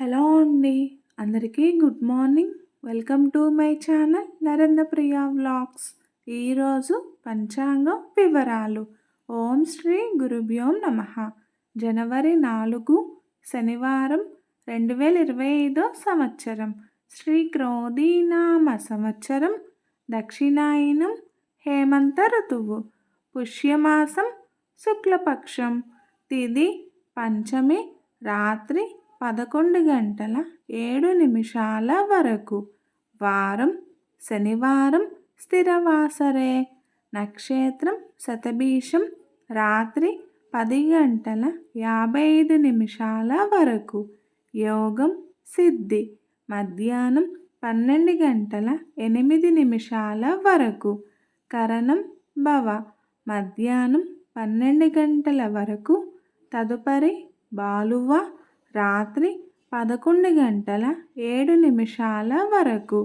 Hello అండి. అందరికీ good morning. Welcome to my channel Narendra Priya vlogs ఈరోజు పంచాంగం వివరాలు. ఓం శ్రీ గురుభ్యోం నమ. జనవరి నాలుగు శనివారం రెండు వేల ఇరవై ఐదో సంవత్సరం. శ్రీ క్రోధీనామ సంవత్సరం. దక్షిణాయనం హేమంత ఋతువు. పుష్యమాసం శుక్లపక్షం. తిది పంచమి రాత్రి పదకొండు గంటల ఏడు నిమిషాల వరకు. వారం శనివారం స్థిరవాసరే. నక్షత్రం శతభీషం రాత్రి పది గంటల యాభై ఐదు నిమిషాల వరకు. యోగం సిద్ధి మధ్యాహ్నం పన్నెండు గంటల ఎనిమిది నిమిషాల వరకు. కరణం భవ మధ్యాహ్నం పన్నెండు గంటల వరకు. తదుపరి బాలువ రాత్రి పదకొండు గంటల ఏడు నిమిషాల వరకు.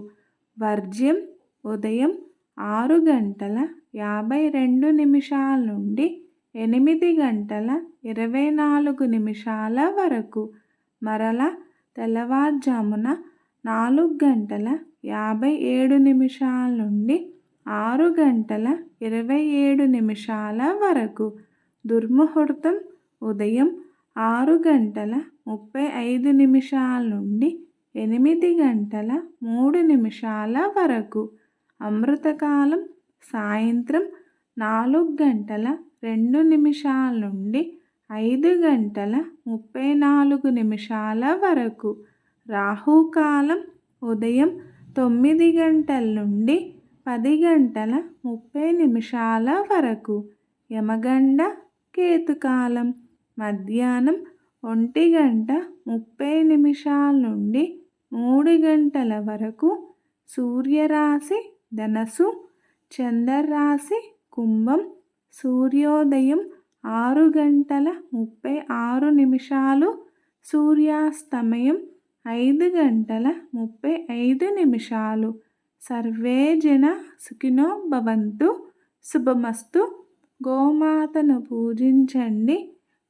వర్జ్యం ఉదయం ఆరు గంటల యాభై రెండు నిమిషాల నుండి ఎనిమిది గంటల ఇరవై నాలుగు నిమిషాల వరకు. మరలా తెల్లవారుజామున నాలుగు గంటల యాభై ఏడు నిమిషాల నుండి ఆరు గంటల ఇరవై ఏడు నిమిషాల వరకు. దుర్ముహూర్తం ఉదయం ఆరు గంటల ముప్పై ఐదు నిమిషాల నుండి ఎనిమిది గంటల మూడు నిమిషాల వరకు అమృతకాలం సాయంత్రం నాలుగు గంటల రెండు నిమిషాల నుండి ఐదు గంటల ముప్పై నాలుగు నిమిషాల వరకు రాహుకాలం ఉదయం తొమ్మిది గంటల నుండి పది గంటల ముప్పై నిమిషాల వరకు యమగండ కేతుకాలం. మధ్యాహ్నం ఒంటి గంట ముప్పై నిమిషాల నుండి మూడు గంటల వరకు సూర్యరాశి ధనసు చంద్రరాశి కుంభం సూర్యోదయం ఆరు గంటల ముప్పై ఆరు నిమిషాలు సూర్యాస్తమయం ఐదు గంటల ముప్పై ఐదు నిమిషాలు. సర్వే జన సుఖినో భవంతు శుభమస్తు. గోమాతను పూజించండి.